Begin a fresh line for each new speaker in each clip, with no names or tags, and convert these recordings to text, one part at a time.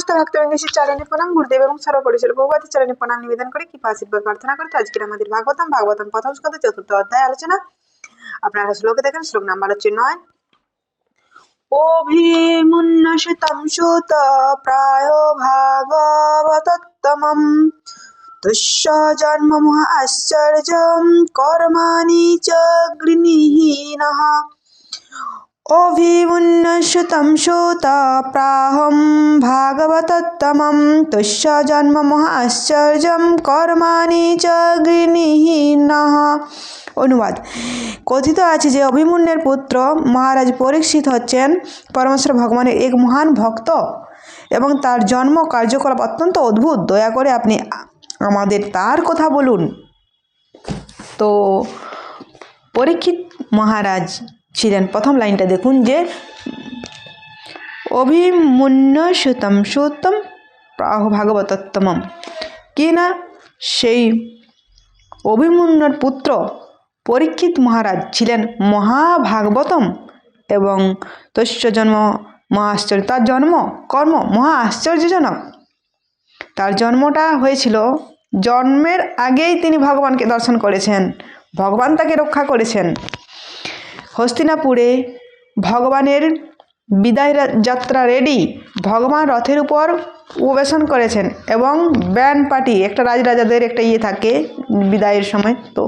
সমস্ত ভক্তবৃন্দের চরণে প্রণাম, গুরুদেব এবং সর্বপরিচয় ভগবতী চরণে প্রণাম নিবেদন করে কৃপা আশীর্বাদ, প্রার্থনা করতে আজকের আমাদের ভাগবতম ভাগবতম প্রথম স্কন্ধ চতুর্থ অধ্যায় আলোচনা। আপনারা শ্লোকে দেখেন, শ্লোক নাম্বার হচ্ছে নয়। অভিমুন্নসিতম সুত প্রায় ভাগবতোত্তমম, তুষ্য জন্ম আশ্চর্যম, কর্মাণি চ গৃহীনঃ অভিমুন্নসুतं সুত প্রাহম ভাগবতোত্তমম তুষ্য জন্ম আশ্চর্যম কর্মাণি চ গৃহীনঃ অনুবাদ কথিত আছে যে অভিমন্যের পুত্র মহারাজ পরীক্ষিত হচ্ছেন পরমেশ্বর ভগবানের এক মহান ভক্ত এবং তার জন্ম কার্যকলাপ অত্যন্ত অদ্ভুত। দয়া করে আপনি আমাদের তার কথা বলুন। তো পরীক্ষিত মহারাজ ছিলেন। প্রথম লাইনটা দেখুন যে অভিমন্য সুতম সুতম প্রাহ ভাগবতোত্তমম। কি না সেই অভিমন্যুর পুত্র পরীক্ষিত মহারাজ ছিলেন মহাভাগবতম এবং তস্য জন্ম মহা আশ্চর্য তার জন্ম কর্ম মহা আশ্চর্যজনক তার জন্মটা হয়েছিল জন্মের আগেই তিনি ভগবানকে দর্শন করেছেন, ভগবান তাকে রক্ষা করেছেন। হস্তিনাপুরে ভগবানের বিদায় যাত্রা রেডি ভগবান রথের উপর উপবেশন করেছেন এবং ব্যান্ড পার্টি, একটা রাজরাজাদের একটা ইয়ে থাকে বিদায়ের সময়। তো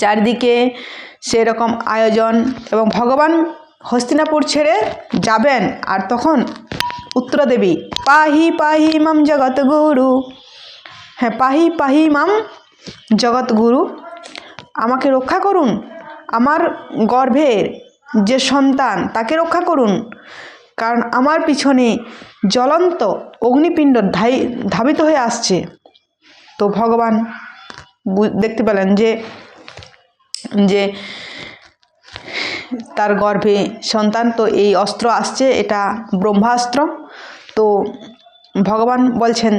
চারদিকে সেরকম আয়োজন এবং ভগবান হস্তিনাপুর ছেড়ে যাবেন আর তখন উত্তরদেবী, পাহি পাহি মাম জগৎ গুরু। হ্যাঁ পাহি পাহি মাম জগৎ গুরু, আমাকে রক্ষা করুন। আমার গর্ভের যে সন্তান, তাকে রক্ষা করুন। কারণ আমার পিছনে জ্বলন্ত অগ্নিপিণ্ড ধাই, ধাবিত হয়ে আসছে। তো ভগবান দেখতে পেলেন যে যে তার গর্ভে সন্তান, তো এই অস্ত্র আসছে, এটা ব্রহ্মাস্ত্র। তো ভগবান বলছেন,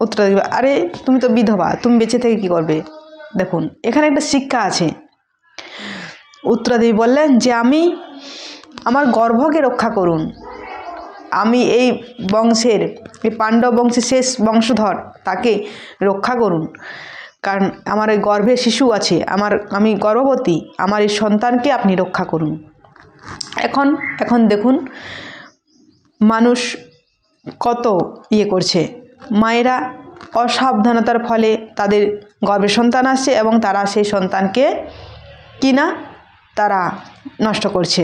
উত্তর আরে, তুমি তো বিধবা, তুমি বেঁচে থেকে কি করবে? দেখুন, এখানে একটা শিক্ষা আছে। উত্তরাদেবী বললেন যে আমি আমার গর্ভকে রক্ষা করুন। আমি এই বংশের, এই পাণ্ডব বংশের শেষ বংশধর তাকে রক্ষা করুন। কারণ আমার এই গর্ভে শিশু আছে, আমার, আমি গর্ভবতী, আমার এই সন্তানকে আপনি রক্ষা করুন। এখন এখন দেখুন, মানুষ কত ইয়ে করছে। মায়েরা অসাবধানতার ফলে তাদের গর্ভে সন্তান আসছে এবং তারা সেই সন্তানকে কিনা তারা নষ্ট করছে।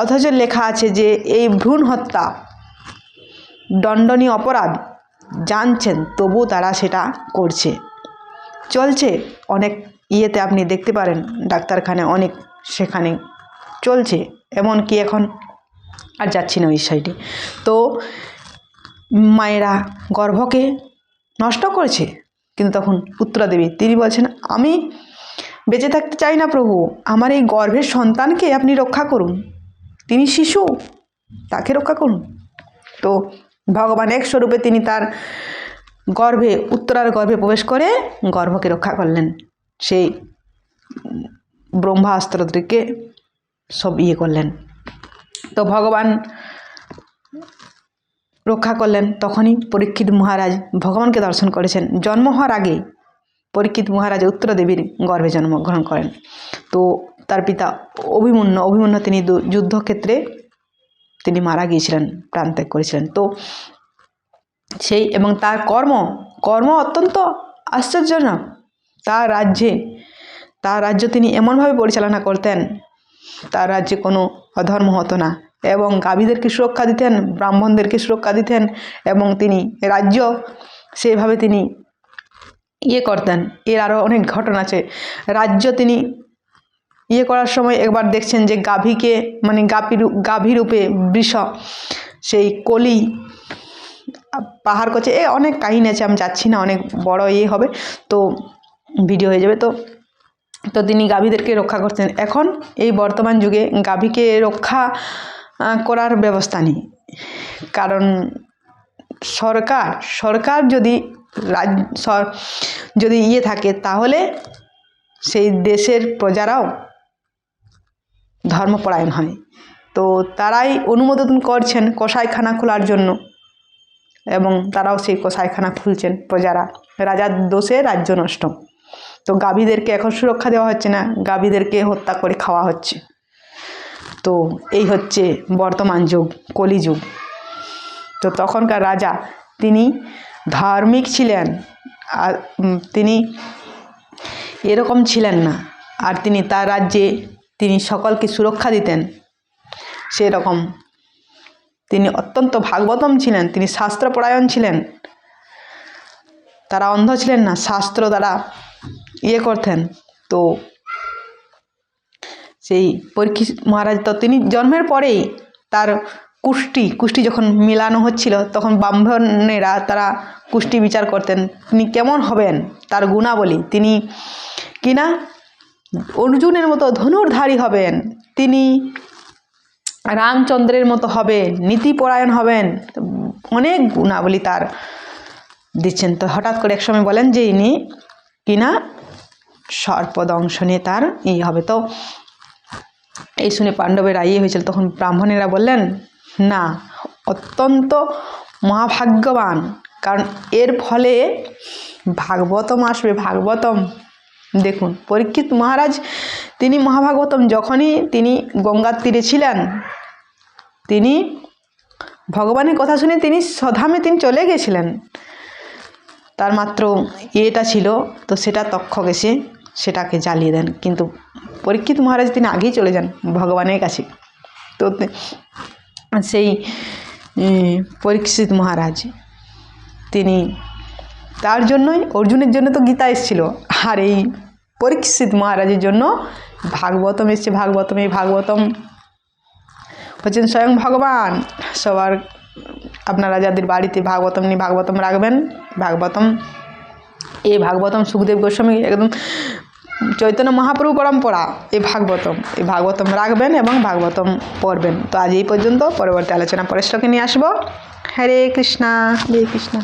অথচ লেখা আছে যে, এই ভ্রূণ হত্যা দণ্ডনীয় অপরাধ, জানছেন তবু তারা সেটা করছে। চলছে অনেক ইয়েতে আপনি দেখতে পারেন ডাক্তারখানায় অনেক সেখানে চলছে, এমনকি এখন আর যাচ্ছি না ওই সাইডে। তো মায়েরা গর্ভকে নষ্ট করছে, কিন্তু তখন উত্তরা দেবী তিনি বলছেন, আমি বেঁচে থাকতে চাই না প্রভু। আমার এই গর্ভের সন্তানকে আপনি রক্ষা করুন। তিনি শিশু, তাকে রক্ষা করুন। তো ভগবান এক স্বরূপে তিনি তার গর্ভে, উত্তরার গর্ভে প্রবেশ করে গর্ভকে রক্ষা করলেন। সেই ব্রহ্মাস্ত্রটিকে সব ইয়ে করলেন। তো ভগবান রক্ষা করলেন। তখনই পরীক্ষিত মহারাজ ভগবানকে দর্শন করেছেন। জন্ম হওয়ার আগে পরীক্ষিত মহারাজ উত্তর দেবীর গর্ভে জন্মগ্রহণ করেন। তো তার পিতা অভিমন্যু অভিমন্যু তিনি যুদ্ধক্ষেত্রে তিনি মারা গিয়েছিলেন প্রাণত্যাগ করেছিলেন। তো সেই এবং তার কর্ম কর্ম অত্যন্ত আশ্চর্যজনক। তার রাজ্যে, তার রাজ্য তিনি এমনভাবে পরিচালনা করতেন, তার রাজ্যে কোনো অধর্ম হতো না এবং গাভীদেরকে সুরক্ষা দিতেন, ব্রাহ্মণদেরকে সুরক্ষা দিতেন এবং তিনি রাজ্য, সেভাবে তিনি ইয়ে করতেন। এর আরও অনেক ঘটনা আছে। রাজ্য তিনি ইয়ে করার সময় একবার দেখছেন যে গাভীকে মানে গাভী রূপ গাভী রূপে বৃষ, সেই কলি পাহাড় করছে। এ অনেক কাহিনী আছে, আমি যাচ্ছি না, অনেক বড় ইয়ে হবে, তো ভিডিও হয়ে যাবে। তো তো তিনি গাভীদেরকে রক্ষা করতেন এখন এই বর্তমান যুগে গাভীকে রক্ষা করার ব্যবস্থা নেই। কারণ সরকার সরকার যদি যদি ইয়ে থাকে, তাহলে সেই দেশের প্রজারাও ধর্মপরায়ণ হয়। তো তারাই অনুমোদন করছেন কসাইখানা খোলার জন্য এবং তারাও সেই কসাইখানা খুলছেন প্রজারা। রাজার দোষে রাজ্য নষ্ট। তো গাভীদেরকে এখন সুরক্ষা দেওয়া হচ্ছে না, গাভীদেরকে হত্যা করে খাওয়া হচ্ছে। তো এই হচ্ছে বর্তমান যুগ, কলিযুগ। তো তখনকার রাজা, তিনি ধার্মিক ছিলেন, আর তিনি এরকম ছিলেন না। আর তিনি তার রাজ্যে তিনি সকলকে সুরক্ষা দিতেন। সেরকম। তিনি অত্যন্ত ভাগবতম ছিলেন, তিনি শাস্ত্রপরায়ণ ছিলেন। তারা অন্ধ ছিলেন না, শাস্ত্র দ্বারা ইয়ে করতেন। তো সেই পরীক্ষিত মহারাজ, তো তিনি জন্মের পরেই তার কুষ্টি কুষ্টি যখন মিলানো হচ্ছিল, তখন ব্রাহ্মণেরা তারা কুষ্টি বিচার করতেন। তিনি কেমন হবেন? তার গুণাবলী। তিনি কিনা অর্জুনের মতো ধনুর্ধারী হবেন। তিনি রামচন্দ্রের মতো হবেন। নীতিপরায়ণ হবেন। অনেক গুণাবলী তার দিচ্ছেন। তো হঠাৎ করে একসময় বলেন যে, ইনি কিনা সর্পদংশনে তার ই হবে। তো এই শুনে পাণ্ডবেরা ইয়ে হয়েছিল। তখন ব্রাহ্মণেরা বললেন না, অত্যন্ত মহাভাগ্যবান। কারণ এর ফলে ভাগবতম আসবে, ভাগবতম। দেখুন, পরীক্ষিত মহারাজ, তিনি মহাভাগবতম, যখনই তিনি গঙ্গার তীরে ছিলেন, তিনি ভগবানের কথা শুনে তিনি স্বধামে তিনি চলে গেছিলেন। তার মাত্র ইয়েটা ছিল, তো সেটা তক্ষক এসে সেটাকে জ্বালিয়ে দেন। কিন্তু পরীক্ষিত মহারাজ তিনি আগেই চলে যান ভগবানের কাছে। তে- সেই পরীক্ষিত মহারাজ। তিনি তার জন্যই, অর্জুনের জন্য তো গীতা এসেছিল। আর এই পরীক্ষিত মহারাজের জন্য ভাগবতম এসছে, ভাগবতম, এই ভাগবতম হচ্ছেন স্বয়ং ভগবান। সবার, আপনারা যাদের বাড়িতে ভাগবতম নিয়ে ভাগবতম রাখবেন। ভাগবতম এই ভাগবতম সুখদেব গোস্বামী একদম চৈতন্য মহাপ্রভু পরম্পরা এই ভাগবতম। এই ভাগবতম রাখবেন এবং ভাগবতম পড়বেন। তো আজ এই পর্যন্ত, পরবর্তী আলোচনা পরেশকে নিয়ে আসব। হরে কৃষ্ণা হরে কৃষ্ণা।